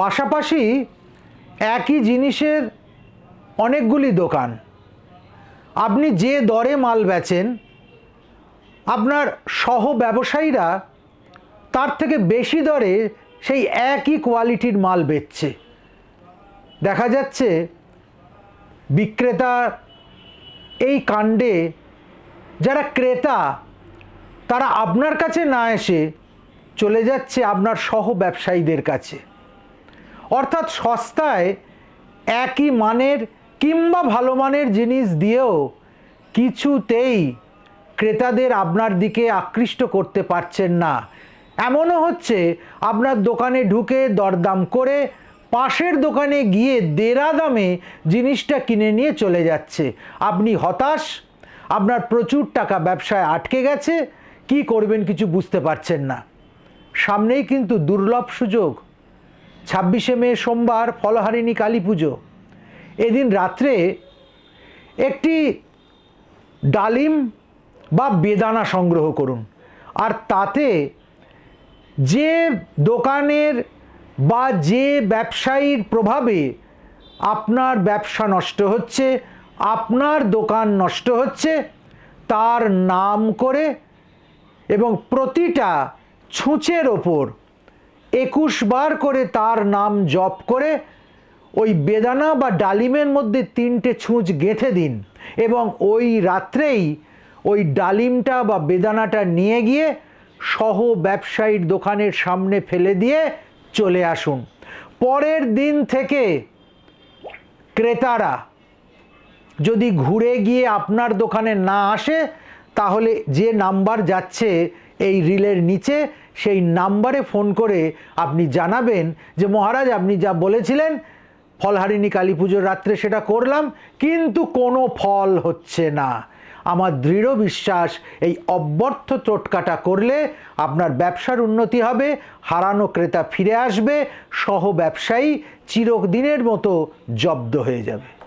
পাশাপাশি একই জিনিসের অনেকগুলি দোকান। আপনি যে দরে মাল বেচেন, আপনার সহ ব্যবসায়ীরা তার থেকে বেশি দরে সেই একই কোয়ালিটির মাল বেচছে। দেখা যাচ্ছে বিক্রেতা এই কাণ্ডে যারা ক্রেতা, তারা আপনার কাছে না এসে চলে যাচ্ছে আপনার সহ ব্যবসায়ীদের কাছে। অর্থাৎ সস্তায় একই মানের কিংবা ভালো মানের জিনিস দিয়েও কিছুতেই ক্রেতাদের আপনার দিকে আকৃষ্ট করতে পারছেন না। এমনও হচ্ছে আপনার দোকানে ঢুকে দরদাম করে পাশের দোকানে গিয়ে দেড়া দামে জিনিসটা কিনে নিয়ে চলে যাচ্ছে। আপনি হতাশ, আপনার প্রচুর টাকা ব্যবসায় আটকে গেছে, কি করবেন কিছু বুঝতে পারছেন না। সামনেই কিন্তু দুর্লভ সুযোগ। ছাব্বিশে মে সোমবার ফলহারিণী কালী পুজো। এদিন রাত্রে একটি ডালিম বা বেদানা সংগ্রহ করুন। আর তাতে যে দোকানের বা যে ব্যবসায়ীর প্রভাবে আপনার ব্যবসা নষ্ট হচ্ছে, আপনার দোকান নষ্ট হচ্ছে, তার নাম করে এবং প্রতিটা ছুঁচের ওপর একুশ বার করে তার নাম জপ করে ওই বেদানা বা ডালিমের মধ্যে তিনটে ছুঁচ গেঁথে দিন এবং ওই রাত্রেই ওই ডালিমটা বা বেদানাটা নিয়ে গিয়ে সহ ব্যবসায়ীর দোকানের সামনে ফেলে দিয়ে চলে আসুন। পরের দিন থেকে ক্রেতারা যদি ঘুরে গিয়ে আপনার দোকানে না আসে, তাহলে যে নাম্বার যাচ্ছে এই রিলের নিচে সেই নাম্বারে ফোন করে আপনি জানাবেন যে, মহারাজ, আপনি যা বলেছিলেন, ফলহারিণী কালী পুজোর রাত্রে সেটা করলাম, কিন্তু কোনো ফল হচ্ছে না। আমার দৃঢ় বিশ্বাস, এই অব্যর্থ টোটকাটা করলে আপনার ব্যবসার উন্নতি হবে, হারানো ক্রেতা ফিরে আসবে, সহ ব্যবসায়ী চিরদিনের মতো জব্দ হয়ে যাবে।